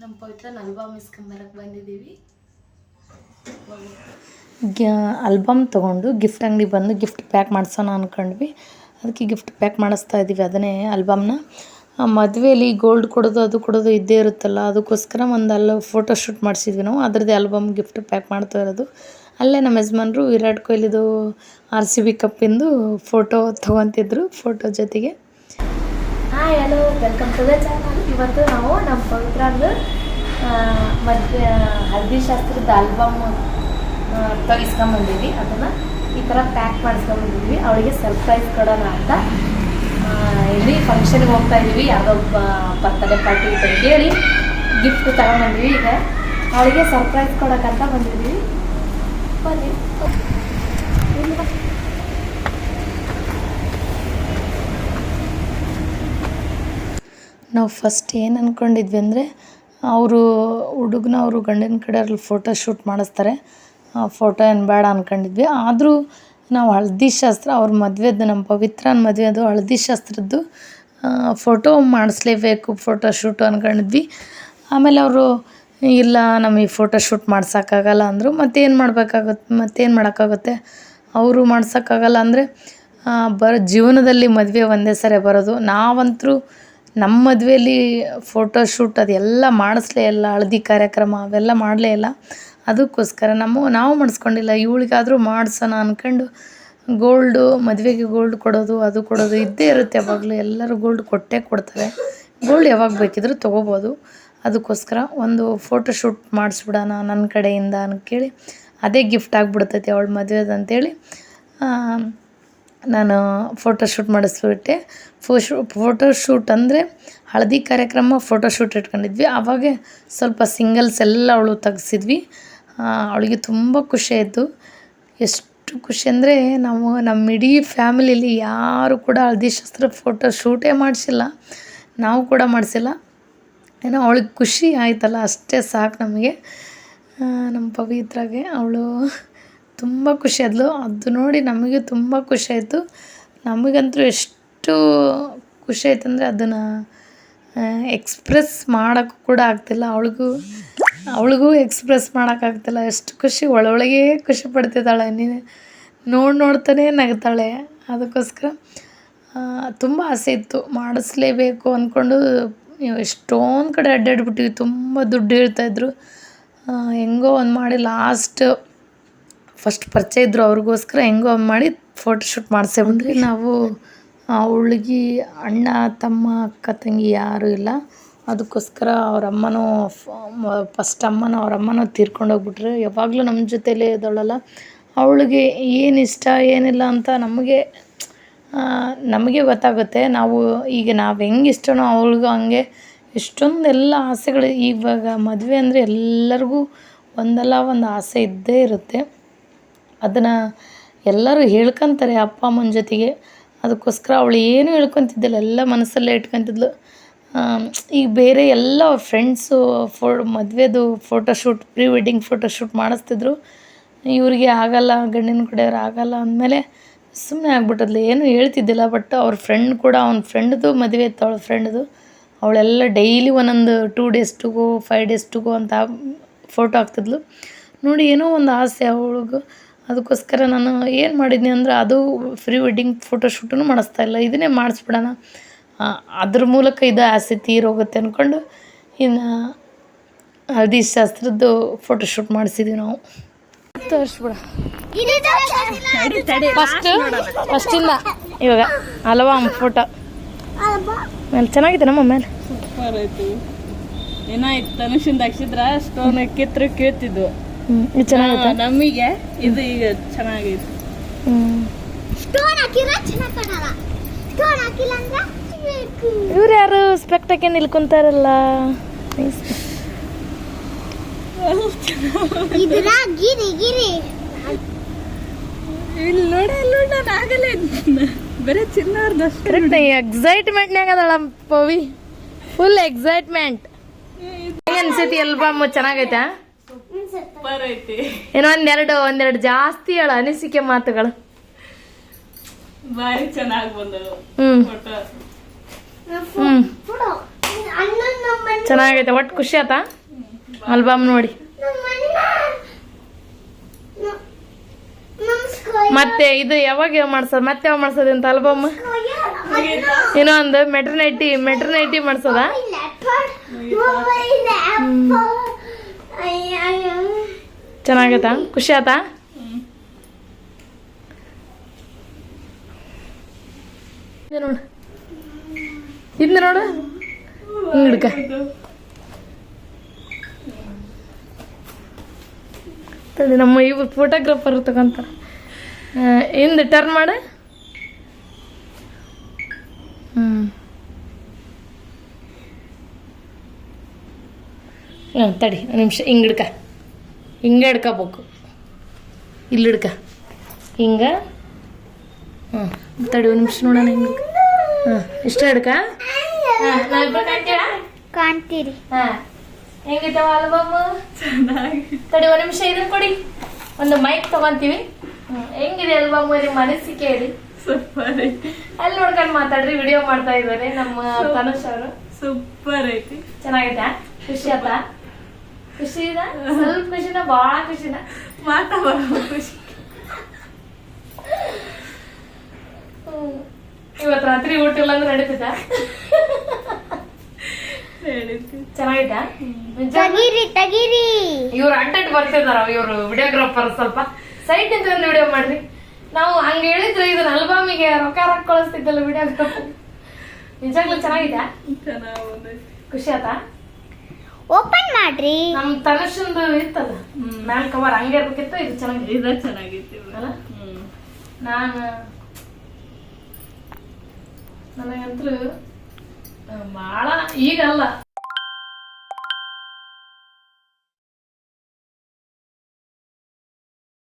ನಮ್ಮ ಪವಿತ್ರ ಆಲ್ಬಮ್ ಇಸ್ಕೊಂಬರಕ್ಕೆ ಬಂದಿದ್ದೀವಿ. ಆಲ್ಬಮ್ ತೊಗೊಂಡು ಗಿಫ್ಟ್ ಅಂಗಡಿ ಬಂದು ಗಿಫ್ಟ್ ಪ್ಯಾಕ್ ಮಾಡಿಸೋಣ ಅಂದ್ಕೊಂಡ್ವಿ ಅದಕ್ಕೆ ಗಿಫ್ಟ್ ಪ್ಯಾಕ್ ಮಾಡಿಸ್ತಾ ಇದ್ದೀವಿ ಅದನ್ನೇ ಆಲ್ಬಮ್ನ ಮದುವೆಯಲ್ಲಿ ಗೋಲ್ಡ್ ಕೊಡೋದು, ಅದು ಕೊಡೋದು ಇದ್ದೇ ಇರುತ್ತಲ್ಲ, ಅದಕ್ಕೋಸ್ಕರ ಒಂದು ಅಲ್ಲ ಫೋಟೋ ಶೂಟ್ ಮಾಡಿಸಿದ್ವಿ ನಾವು. ಅದರದ್ದೇ ಆಲ್ಬಮ್ ಗಿಫ್ಟ್ ಪ್ಯಾಕ್ ಮಾಡ್ತಾ ಇರೋದು. ಅಲ್ಲೇ ನಮ್ಮ ಯಜಮಾನ್ರು ವಿರಾಟ್ ಕೊಹ್ಲಿದು ಆರ್ ಸಿ ಬಿ ಕಪ್ಪಿಂದು ಫೋಟೋ ತೊಗೊತಿದ್ರು ಫೋಟೋ ಜೊತೆಗೆ. Hi hello welcome to the channel ಇವತ್ತು ನಾವು ನಮ್ಮ ಪವಿತ್ರಂದು ಮದುವೆ ಹಳದಿ ಶಾಸ್ತ್ರದ ಆಲ್ಬಮ್ ಇಸ್ಕೊಂಬಂದಿದ್ವಿ ಅದನ್ನು ಈ ಥರ ಪ್ಯಾಕ್ ಮಾಡಿಸ್ಕೊಂಬಂದಿದ್ವಿ ಅವಳಿಗೆ ಸರ್ಪ್ರೈಸ್ ಕೊಡೋಣ ಅಂತ. ಇಲ್ಲಿ ಫಂಕ್ಷನ್ಗೆ ಹೋಗ್ತಾ ಇದ್ದೀವಿ ಯಾವುದೋ ಬರ್ತಡೇ ಪಾರ್ಟಿ ಅಂತ ಹೇಳಿ ಗಿಫ್ಟ್ ತಗೊಂಬಂದ್ವಿ ಈಗ. ಅವಳಿಗೆ ಸರ್ಪ್ರೈಸ್ ಕೊಡೋಕ್ಕಂತ ಬಂದಿದ್ವಿ. ಬನ್ನಿ ಇಲ್ಲಿ ಬಾ. ನಾವು ಫಸ್ಟ್ ಏನು ಅಂದ್ಕೊಂಡಿದ್ವಿ ಅಂದರೆ, ಅವರು ಹುಡುಗನ ಅವರು ಗಂಡಿನ ಕಡೆಯವ್ರಲ್ಲಿ ಫೋಟೋ ಶೂಟ್ ಮಾಡಿಸ್ತಾರೆ. ಫೋಟೋ ಏನು ಬೇಡ ಅಂದ್ಕೊಂಡಿದ್ವಿ ಆದರೂ ನಾವು ಹಳದಿ ಶಾಸ್ತ್ರ, ಅವ್ರ ಮದುವೆದು ನಮ್ಮ ಪವಿತ್ರನ ಮದುವೆದು ಹಳದಿ ಶಾಸ್ತ್ರದ್ದು ಫೋಟೋ ಮಾಡಿಸ್ಲೇಬೇಕು ಫೋಟೋ ಶೂಟು ಅಂದ್ಕೊಂಡಿದ್ವಿ ಆಮೇಲೆ ಅವರು, ಇಲ್ಲ, ನಮಗೆ ಫೋಟೋ ಶೂಟ್ ಮಾಡ್ಸೋಕ್ಕಾಗಲ್ಲ ಅಂದರು. ಮತ್ತೇನು ಮಾಡಬೇಕಾಗುತ್ತೆ ಮತ್ತೇನು ಮಾಡೋಕ್ಕಾಗುತ್ತೆ? ಅವರು ಮಾಡ್ಸೋಕ್ಕಾಗಲ್ಲ ಅಂದರೆ ಬರೋ, ಜೀವನದಲ್ಲಿ ಮದುವೆ ಒಂದೇ ಸರಿ ಬರೋದು. ನಾವಂತರೂ ನಮ್ಮ ಮದುವೆಯಲ್ಲಿ ಫೋಟೋ ಶೂಟ್ ಅದೆಲ್ಲ ಮಾಡಿಸ್ಲೇ ಇಲ್ಲ, ಹಳದಿ ಕಾರ್ಯಕ್ರಮ ಅವೆಲ್ಲ ಮಾಡಲೇ ಇಲ್ಲ. ಅದಕ್ಕೋಸ್ಕರ ನಮ್ಮ, ನಾವು ಮಾಡಿಸ್ಕೊಂಡಿಲ್ಲ ಇವಳಿಗಾದರೂ ಮಾಡ್ಸೋಣ ಅಂದ್ಕೊಂಡು ಗೋಲ್ಡು ಮದುವೆಗೆ ಗೋಲ್ಡ್ ಕೊಡೋದು, ಅದು ಕೊಡೋದು ಇದ್ದೇ ಇರುತ್ತೆ ಯಾವಾಗಲೂ. ಎಲ್ಲರೂ ಗೋಲ್ಡ್ ಕೊಟ್ಟೇ ಕೊಡ್ತಾರೆ. ಗೋಲ್ಡ್ ಯಾವಾಗ ಬೇಕಿದ್ರೂ ತೊಗೋಬೋದು. ಅದಕ್ಕೋಸ್ಕರ ಒಂದು ಫೋಟೋ ಶೂಟ್ ಮಾಡಿಸ್ಬಿಡೋಣ ನನ್ನ ಕಡೆಯಿಂದ ಅಂದ್ಕೇಳಿ ಅದೇ ಗಿಫ್ಟ್ ಆಗಿಬಿಡ್ತೈತಿ ಅವಳ ಮದುವೆದು ಅಂತೇಳಿ ನಾನು ಫೋಟೋ ಶೂಟ್ ಮಾಡಿಸ್ಬಿಟ್ಟೆ. ಫೋಶು ಫೋಟೋ ಶೂಟ್ ಅಂದರೆ ಹಳದಿ ಕಾರ್ಯಕ್ರಮ ಫೋಟೋ ಶೂಟ್ ಇಟ್ಕೊಂಡಿದ್ವಿ. ಆವಾಗ ಸ್ವಲ್ಪ ಸಿಂಗಲ್ಸ್ ಎಲ್ಲ ಅವಳು ತೆಗ್ಸಿದ್ವಿ. ಅವಳಿಗೆ ತುಂಬ ಖುಷಿ ಆಯಿತು. ಎಷ್ಟು ಖುಷಿ ಅಂದರೆ ನಾವು ನಮ್ಮ ಇಡೀ ಫ್ಯಾಮಿಲಿಯಲ್ಲಿ ಯಾರು ಕೂಡ ಹಳದಿ ಶಸ್ತ್ರ ಫೋಟೋ ಶೂಟೇ ಮಾಡಿಸಿಲ್ಲ. ನಾವು ಕೂಡ ಮಾಡಿಸಿಲ್ಲ. ಏನೋ ಅವಳಿಗೆ ಖುಷಿ ಆಯ್ತಲ್ಲ, ಅಷ್ಟೇ ಸಾಕು ನಮಗೆ. ನಮ್ಮ ಪವಿತ್ರಾಗೆ. ಅವಳು ತುಂಬ ಖುಷಿ ಅದು ನೋಡಿ ನಮಗೆ ತುಂಬ ಖುಷಿ ಆಯಿತು. ನಮಗಂತೂ ಎಷ್ಟು ಖುಷಿ ಆಯ್ತು ಅಂದರೆ ಅದನ್ನು ಎಕ್ಸ್ಪ್ರೆಸ್ ಮಾಡೋಕ್ಕೂ ಕೂಡ ಆಗ್ತಿಲ್ಲ. ಅವಳಿಗೂ ಅವಳಿಗೂ ಎಕ್ಸ್ಪ್ರೆಸ್ ಮಾಡೋಕ್ಕಾಗ್ತಿಲ್ಲ ಎಷ್ಟು ಖುಷಿ, ಒಳೊಳಗೆ ಖುಷಿ ಪಡ್ತಿದ್ದಾಳೆ. ನೀನು ನೋಡಿ ನೋಡ್ತಾನೆ ನಗ್ತಾಳೆ. ಅದಕ್ಕೋಸ್ಕರ ತುಂಬ ಆಸೆ ಇತ್ತು. ಮಾಡಿಸ್ಲೇಬೇಕು ಅಂದ್ಕೊಂಡು ಎಷ್ಟೊಂದು ಕಡೆ ಅಡ್ಡಾಡ್ಬಿಟ್ಟಿವಿ. ತುಂಬ ದುಡ್ಡು ಹೇಳ್ತಾಯಿದ್ರು ಹೆಂಗೋ ಒಂದು ಮಾಡಿ ಲಾಸ್ಟ್ ಫಸ್ಟ್ ಪರಿಚಯ ಇದ್ದರು ಅವ್ರಿಗೋಸ್ಕರ ಹೆಂಗೋ ಮಾಡಿ ಫೋಟೋ ಶೂಟ್ ಮಾಡಿಸೇ ಬಂದ್ವಿ ನಾವು ಅವಳಿಗೆ ಅಣ್ಣ, ತಮ್ಮ, ಅಕ್ಕ, ತಂಗಿ ಯಾರೂ ಇಲ್ಲ. ಅದಕ್ಕೋಸ್ಕರ ಅವ್ರ ಅಮ್ಮನೂ ಫಸ್ಟ್ ಅಮ್ಮನೂ ಅವ್ರ ಅಮ್ಮನೂ ತೀರ್ಕೊಂಡು ಯಾವಾಗಲೂ ನಮ್ಮ ಜೊತೆಯಲ್ಲೇ ಇದ್ದೋಳಲ್ಲ ಅವಳಿಗೆ ಏನು ಇಷ್ಟ, ಏನಿಲ್ಲ ಅಂತ ನಮಗೆ ನಮಗೆ ಗೊತ್ತಾಗುತ್ತೆ. ನಾವು ಈಗ ನಾವು ಹೆಂಗೆ ಇಷ್ಟನೋ ಅವಳಿಗೂ ಹಂಗೆ. ಎಷ್ಟೊಂದೆಲ್ಲ ಆಸೆಗಳು. ಇವಾಗ ಮದುವೆ ಅಂದರೆ ಎಲ್ಲರಿಗೂ ಒಂದಲ್ಲ ಒಂದು ಆಸೆ ಇದ್ದೇ ಇರುತ್ತೆ. ಅದನ್ನು ಎಲ್ಲರೂ ಹೇಳ್ಕೊಂತಾರೆ ಅಪ್ಪ, ಅಮ್ಮನ ಜೊತೆಗೆ. ಅದಕ್ಕೋಸ್ಕರ ಅವಳು ಏನೂ ಹೇಳ್ಕೊತಿದ್ದಿಲ್ಲ, ಎಲ್ಲ ಮನಸ್ಸಲ್ಲೇ ಇಟ್ಕೊತಿದ್ಲು. ಈಗ ಬೇರೆ ಎಲ್ಲ ಫ್ರೆಂಡ್ಸು ಫೋ, ಮದುವೆದು ಫೋಟೋಶೂಟ್ ಪ್ರೀ ವೆಡ್ಡಿಂಗ್ ಫೋಟೋಶೂಟ್ ಮಾಡಿಸ್ತಿದ್ರು. ಇವರಿಗೆ ಆಗಲ್ಲ, ಗಂಡಿನ ಕಡೆಯವ್ರು ಆಗಲ್ಲ ಅಂದಮೇಲೆ ಸುಮ್ಮನೆ ಆಗ್ಬಿಟ್ಟದ್ಲು. ಏನು ಹೇಳ್ತಿದ್ದಿಲ್ಲ ಬಟ್ ಅವ್ರ ಫ್ರೆಂಡ್ ಕೂಡ ಅವ್ನ ಫ್ರೆಂಡ್ದು ಮದುವೆ ಇತ್ತು ಅವಳ ಫ್ರೆಂಡ್ದು ಅವಳೆಲ್ಲ ಡೈಲಿ ಒಂದೊಂದು two days to go five days to go ಅಂತ ಫೋಟೋ ಹಾಕ್ತಿದ್ಲು. ನೋಡಿ ಏನೋ ಒಂದು ಆಸೆ ಅವಳಿಗೂ. ಅದಕ್ಕೋಸ್ಕರ ನಾನು ಏನು ಮಾಡಿದ್ನಿ ಅಂದ್ರೆ ಅದು ಫ್ರೀ ವೆಡ್ಡಿಂಗ್ ಫೋಟೋಶೂಟನ್ನು ಮಾಡಿಸ್ತಾ ಇಲ್ಲ. ಇದನ್ನೇ ಮಾಡಿಸ್ಬಿಡೋಣ. ಅದ್ರ ಮೂಲಕ ಇದು ಆಸೆ ತೀರೋಗುತ್ತೆ ಅಂದ್ಕೊಂಡು ಇನ್ನು ಹಳದಿ ಶಾಸ್ತ್ರದ್ದು ಫೋಟೋಶೂಟ್ ಮಾಡಿಸಿದ್ವಿ ನಾವು. ತೋರಿಸ್ಬಿಡ. ಫಸ್ಟ್ ಫಸ್ಟಿಂದ ಇವಾಗ ಹಲವಾ ಫೋಟೋ ಮೇಲೆ ಚೆನ್ನಾಗಿದೆ ನಮ್ಮ ಮೇಲೆ? ಸೂಪರ್ ಆಯ್ತು. ಏನಾಯ್ತು? ತನುಷಿಂದ ಹಾಕ್ಸಿದ್ರ ಸ್ಟೋನ್ ಕಿತ್ರ ಕೇಳ್ತಿದ್ವು. ಇದು ಚೆನ್ನಾಗಿದೆ ನಮಗೆ. ಇದು ಈಗ ಚೆನ್ನಾಗಿದೆ. ಹ್ಞೂ ಸ್ಟೋನ್ ಹಾಕಿದ್ರೆ ಚೆನ್ನಾಗಿ ಕಾಣಲ್ಲ. ಸ್ಟೋನ್ ಹಾಕಿಲ್ಲ ಅಂದ್ರೆ ಇವ್ರು ಯಾರು ಸ್ಪೆಕ್ಟಕ್ಕೆ ನಿಲ್ಕೊಂತಾರಲ್ಲ? ಇದ್ರ ಗಿರಿ ಗಿರಿ. ಇಲ್ಲಿ ನೋಡ ಇಲ್ಲಿ ನೋಡ ನಾನು ಆಗಲ್ಲ ಬರೀ ಎಕ್ಸೈಟ್ಮೆಂಟ್ನಾಗ ಅದಳ ಪವಿ. ಫುಲ್ ಎಕ್ಸೈಟ್ಮೆಂಟ್ ಹೆಂಗ ಅನ್ಸೈತಿ ಆಲ್ಬಮ್ ಚೆನ್ನಾಗೈತಾ? ಐತಿ ಏನೋ ಒಂದೆರಡು ಒಂದೆರಡು ಜಾಸ್ತಿ ಹೇಳ ಅನಿಸಿಕೆ ಮಾತುಗಳು. ಬಾರಿ ಚೆನ್ನಾಗಿ ಬಂದವು. ಹ್ಮ್. ಚೆನ್ನಾಗೈತೆ ಒಟ್ಟು ಖುಷಿ ಆತ? ಆಲ್ಬಮ್ ನೋಡಿ. ಮತ್ತೆ ಇದು ಯಾವಾಗ ಮಾಡ್ಸೋದು? ಮತ್ತೆ ಯಾವಾಗ ಮಾಡ್ಸೋದು ಅಂತ ಆಲ್ಬಮ್? ಏನೋ ಒಂದು ಮೆಟ್ರನೈಟಿ ಮೆಟ್ರನೈಟಿ ಮಾಡ್ಸೋದ? ಚೆನ್ನಾಗೈತಾ ಖುಷಿ ಆತ? ನೋಡು ಇದು ನೋಡು. ಇಂಗ್ ಹಿಡ್ಕ. ತಡಿ ನಮ್ಮ ಇವು ಫೋಟೋಗ್ರಾಫರ್ ತಗೊಂತಾರ ಹಿಂದೆ ಟರ್ನ್ ಮಾಡ. ಹ್ಞೂ ತಡಿ ಒಂದು ನಿಮಿಷ ಹಿಂಗೆ ಹಿಡ್ಕ. ಹಿಂಗೆ ಹಿಡ್ಕೋಬೇಕು. ಇಲ್ಲಿ ಹಿಡ್ಕ. ಹಿಂಗ. ಹಾಂ ತಡಿ ಒಂದು ನಿಮಿಷ ನೋಡೋಣ ಹಿಂಗೆ ಹಾಂ ಇಷ್ಟ ಹಿಡ್ಕ? ಕಾಣ್ತೀರಿ. ಹಾ. ಹೆಂಗಿದ್ದಾವ ಆಲ್ಬಮ್? ತಡಿ ಒಂದು ನಿಮಿಷ ಇದನ್ನ ಕೊಡಿ. ಒಂದು ಮೈಕ್ ತಗೊಂತೀವಿ. ಹೆಂಗಿದೆ ಆಲ್ಬಮ್ ನಿಮ್ಮ ಮನಸ್ಸಿಗೆ ಹೇಳಿ ಸೂಪರ್ ಐತಿ. ಅಲ್ಲಿ ನೋಡ್ಕೊಂಡು ಮಾತಾಡ್ರಿ ವಿಡಿಯೋ ಮಾಡ್ತಾ ಇದ್ದಾರೆ ನಮ್ಮ ತನುಷ್ ಅವರು. ಸೂಪರ್ ಐತಿ. ಚೆನ್ನಾಗೈತಾ ಖುಷಿ ಆತಾ ಖುಷಿ ಇದ ಸ್ವಲ್ಪ ಖುಷಿನ ಭಾಳ ಖುಷಿನ ಮಾತಾಡ ಖುಷಿ. ಇವತ್ತು ರಾತ್ರಿ ಊಟ ಇಲ್ಲ ಅಂದ್ರೆ ನಡೀತೈತಾ? ಹೇಳಿದ್ವಿ ಚೆನ್ನಾಗೈತಾ ನಿಜ ತಗಿರಿ ಇವ್ರು ಅಡ್ಡಡ್ ಬರ್ತಿದಾರ ಇವರು ವಿಡಿಯೋಗ್ರಾಫರ್ ಸ್ವಲ್ಪ. ಸೈಟ್ ನಿಂತ ಒಂದು ವಿಡಿಯೋ ಮಾಡ್ರಿ. ನಾವು ಹಂಗ ಹೇಳಿದ್ರೆ ಇದನ್ನ ಅಲ್ಬಾಮಿಗೆ ರೊಕ್ಕ ರೊಕ್ಕ ಕಳಿಸ್ತಿದ್ದಲ್ಲ ವಿಡಿಯೋಗ್ರಾಫರ್. ನಿಜಾಗ್ಲೂ ಚೆನ್ನಾಗಿದೆ ಚೆನ್ನಾಗ್ ಬಂದೈತಿ ಖುಷಿ ಆತಾ? ಓಪನ್ ಮಾಡ್ರಿ. ನಮ್ ತನುಷಂದು ಇತ್ತಲ್ಲ? ಮ್ಯಾಲ್ ಕವರ್ ಹಂಗೆ ಇರ್ಬೇಕಿತ್ತು ಇದು ಚೆನ್ನಾಗಿ ಇದ. ಚೆನ್ನಾಗಿತ್ತು. ಅಲ್ಲ? ಹ್ಮ್. ನಾನು ನನಗಂತೂ ಭಾಳ ಈಗಲ್ಲ